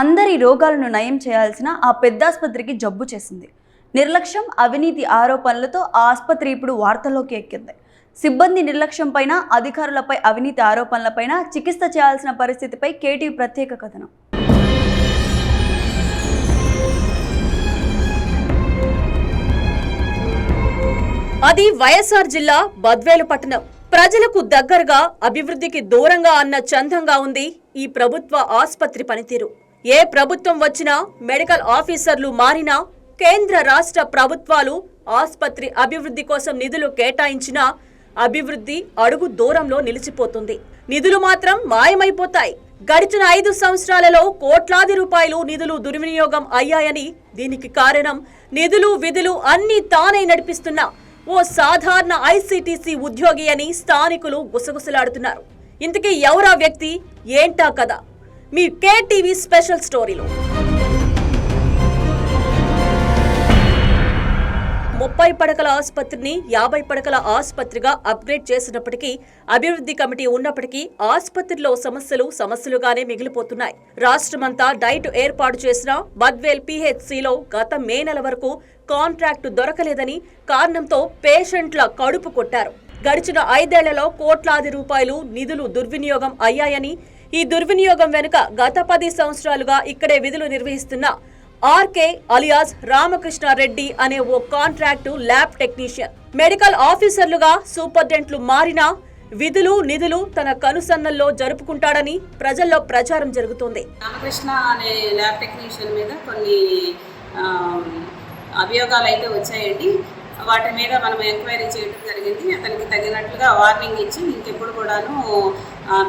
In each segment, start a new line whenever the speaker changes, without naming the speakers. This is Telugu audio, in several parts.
అందరి రోగాలను నయం చేయాల్సిన ఆ పెద్దాసుపత్రికి జబ్బు చేసింది. నిర్లక్ష్యం అవినీతి ఆరోపణలతో ఆ ఆసుపత్రి ఇప్పుడు వార్తల్లోకి ఎక్కింది. సిబ్బంది నిర్లక్ష్యం పైన అధికారులపై అవినీతి ఆరోపణలపైన చికిత్స చేయాల్సిన పరిస్థితిపై కేటీవీ ప్రత్యేక కథనం.
అది వైఎస్ఆర్ జిల్లా బద్వేలు పట్టణం. ప్రజలకు దగ్గరగా అభివృద్ధికి దూరంగా అన్న చందంగా ఉంది ఈ ప్రభుత్వ ఆసుపత్రి పనితీరు. ఏ ప్రభుత్వం వచ్చినా మెడికల్ ఆఫీసర్లు మారినా కేంద్ర రాష్ట్ర ప్రభుత్వాలు ఆసుపత్రి అభివృద్ధి కోసం నిధులు కేటాయించినా అభివృద్ధి అడుగు దూరంలో నిలిచిపోతుంది. నిధులు మాత్రం మాయమైపోతాయి. గడిచిన ఐదు సంవత్సరాలలో కోట్లాది రూపాయలు నిధులు దుర్వినియోగం అయ్యాయని దీనికి కారణం నిధులు విధులు అన్నీ తానే నడిపిస్తున్న ఓ సాధారణ ఐసీటీసీ ఉద్యోగి అని స్థానికులు గుసగుసలాడుతున్నారు. ఇంతకీ ఎవరా వ్యక్తి? ఏంటా కదా మీ కేటీవీ స్పెషల్ స్టోరీలో. ముప్పై పడకల ఆసుపత్రిని యాభై పడకల ఆసుపత్రిగా అప్గ్రేడ్ చేసినప్పటికీ అభివృద్ధి కమిటీ ఉన్నప్పటికీ ఆసుపత్రిలో సమస్యలు సమస్యలుగానే మిగిలిపోతున్నాయి. రాష్ట్రమంతా డైట్ ఏర్పాటు చేసిన బద్వేల్ పీహెచ్సిలో గత మే నెల వరకు కాంట్రాక్టు దొరకలేదని కారణంతో పేషెంట్ల కడుపు కొట్టారు. గడిచిన ఐదేళ్ళలో కోట్లాది రూపాయలు నిధులు దుర్వినియోగం అయ్యాయని ఈ దుర్వినియోగం వెనుక గత పది సంవత్సరాలుగా ఇక్కడే విధులు నిర్వహిస్తున్న ఆర్కే అలియాస్ రామకృష్ణారెడ్డి అనే ఓ కాంట్రాక్టు ల్యాబ్ టెక్నీషియన్. మెడికల్ ఆఫీసర్లుగా సూపర్డెంట్లు మారినా విధులు నిధులు తన కనుసన్నల్లో జరుపుకుంటాడని ప్రజల్లో ప్రచారం జరుగుతోంది.
రామకృష్ణ అనే ల్యాబ్ టెక్నీషియన్ మీద కొన్ని అభియోగాలు అయితే వచ్చాయండి. వాటి మీద మనం ఎంక్వైరీ చేయడం జరిగింది. అతనికి తగినట్లుగా వార్నింగ్ ఇచ్చి ఇంకెప్పుడు కూడాను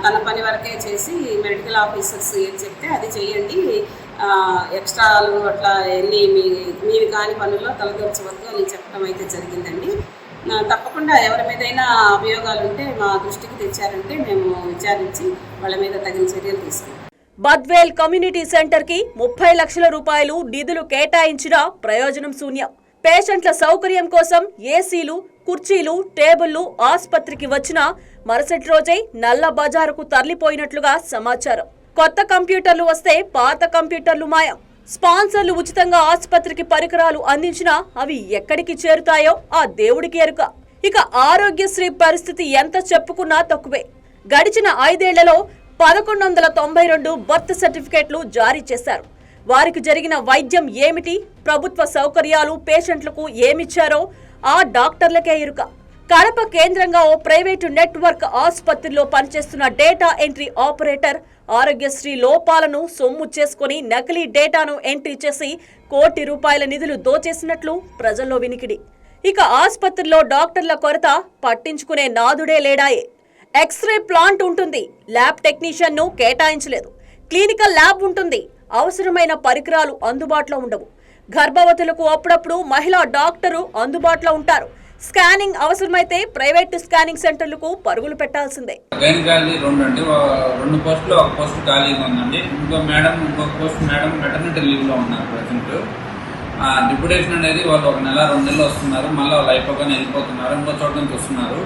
తన పని వరకే చేసి మెడికల్ ఆఫీసర్స్ ఏం చెప్తే అది చేయండి. ఎక్స్ట్రాలు అట్లా ఎన్ని మీ మీరు కాని పనుల్లో తలదొచ్చవద్దు అని చెప్పడం అయితే జరిగిందండి. తప్పకుండా ఎవరి మీదైనా అభియోగాలు ఉంటే మా దృష్టికి తెచ్చారంటే మేము విచారించి వాళ్ళ మీద తగిన చర్యలు తీసుకుంటాం
బద్వేల్ కమ్యూనిటీ సెంటర్కి ముప్పై లక్షల రూపాయలు నిధులు కేటాయించినా ప్రయోజనం శూన్యం. పేషెంట్ల సౌకర్యం కోసం ఏసీలు కుర్చీలు టేబుళ్ళు ఆసుపత్రికి వచ్చినా మరుసటి రోజే నల్ల బజారుకు తరలిపోయినట్లుగా సమాచారం. కొత్త కంప్యూటర్లు వస్తే పాత కంప్యూటర్లు మాయం. స్పాన్సర్లు ఉచితంగా ఆసుపత్రికి పరికరాలు అందించినా అవి ఎక్కడికి చేరుతాయో ఆ దేవుడికి ఎరుక. ఇక ఆరోగ్యశ్రీ పరిస్థితి ఎంత చెప్పుకున్నా తక్కువే. గడిచిన ఐదేళ్ళలో పదకొండు వందల తొంభై రెండు బర్త్ సర్టిఫికేట్లు జారీ చేశారు. వారికి జరిగిన వైద్యం ఏమిటి? ప్రభుత్వ సౌకర్యాలు పేషెంట్లకు ఏమిచ్చారో? ఆ డాక్టర్లకే ఇరుక. కడప కేంద్రంగా ఓ ప్రైవేటు నెట్వర్క్ ఆసుపత్రిలో పనిచేస్తున్న డేటా ఎంట్రీ ఆపరేటర్ ఆరోగ్యశ్రీ లోపాలను సొమ్ము చేసుకుని నకిలీ డేటాను ఎంట్రీ చేసి కోటి రూపాయల నిధులు దోచేసినట్లు ప్రజల్లో వినికిడి. ఇక ఆసుపత్రిలో డాక్టర్ల కొరత పట్టించుకునే నాదుడే లేడాయే. ఎక్స్రే ప్లాంట్ ఉంటుంది. ల్యాబ్ టెక్నీషియన్ను కేటాయించలేదు. క్లినికల్ ల్యాబ్ ఉంటుంది. అవసరమైన పరికరాలు అందుబాటులో ఉండవు. గర్భవతులకు అప్పుడప్పుడు మహిళా డాక్టరు అందుబాటులో ఉంటారు. స్కానింగ్ అవసరమైతే ప్రైవేట్ స్కానింగ్ సెంటర్లకు పరుగులు పెట్టాల్సిందే.
గైనకాలజీ రెండు అండి. రెండు పోస్టులు ఒక పోస్ట్ ఖాళీగా ఉందండి. ఇంకో మేడం ఇంకొక పోస్ట్ మేడం మెటర్నిటీ లీవ్లో ఉన్నారు ప్రజెంట్. డిప్యుటేషన్ అనేది వాళ్ళు ఒక నెల రెండు నెలలు వస్తున్నారు. మళ్ళీ వాళ్ళు అయిపోగానే వెళ్ళిపోతున్నారు. ఇంకో చోట నుంచి వస్తున్నారు.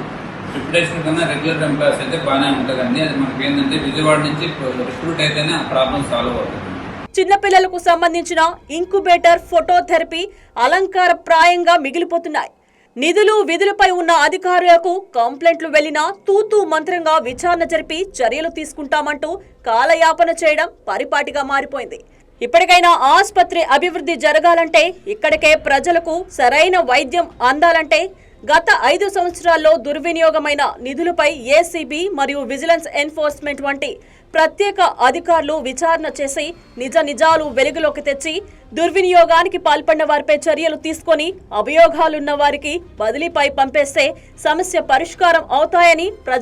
డిప్యుటేషన్ కన్నా రెగ్యులర్ ఎంప్లాయర్స్ అయితే బాగానే ఉంటుందండి. అది మనకి ఏంటంటే విజయవాడ నుంచి రిక్రూట్ అయితేనే ఆ ప్రాబ్లం సాల్వ్ అవుతుంది.
చిన్నపిల్లలకు సంబంధించిన ఇంకుబేటర్ ఫోటోథెరపీ అలంకార ప్రాయంగా మిగిలిపోతున్నాయి. నిధులు విధులపై ఉన్న అధికారులకు కంప్లైంట్లు వెళ్ళినా తూతూ మంత్రంగా విచారణ జరిపి చర్యలు తీసుకుంటామంటూ కాలయాపన చేయడం పరిపాటిగా మారిపోయింది. ఇప్పటికైనా ఆసుపత్రి అభివృద్ధి జరగాలంటే ఇక్కడికే ప్రజలకు సరైన వైద్యం అందాలంటే గత ఐదు సంవత్సరాల్లో దుర్వినియోగమైన నిధులపై ఏసీబీ మరియు విజిలెన్స్ ఎన్ఫోర్స్మెంట్ వంటి ప్రత్యేక అధికారులు విచారణ చేసి నిజ నిజాలు వెలుగులోకి తెచ్చి దుర్వినియోగానికి పాల్పడిన వారిపై చర్యలు తీసుకొని అభియోగాలున్న వారికి బదిలీపై పంపేస్తే సమస్య పరిష్కారం అవుతాయని ప్రజ